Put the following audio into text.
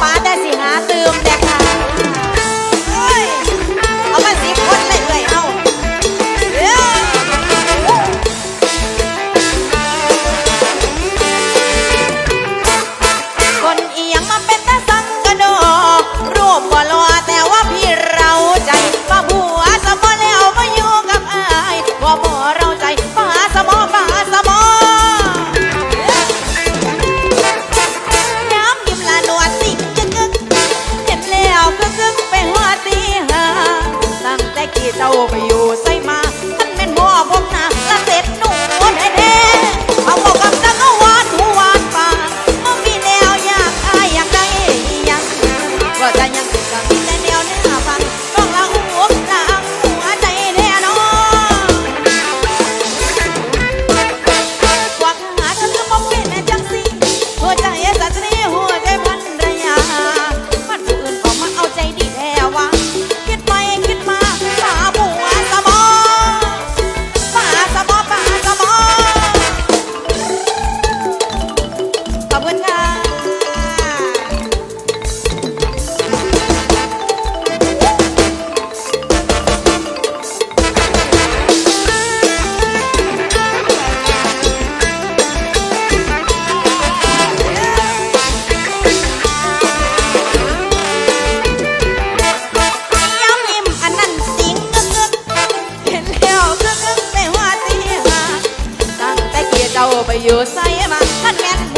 ป้าแต่สิหาตื เจ้าไปอยู่ใส่มาท่านแม่นหัวผมนะละเด็ดหนูแท้แท้เอาบอกกับตะกวานหัววานปานมันมีแนวอยากอายอยากได้ยังว่าจะยังติดกันึกๆแต่ว่าตีมาตั้งแต่เกียเจ้าไปอยู่ใส่มาท่านแม่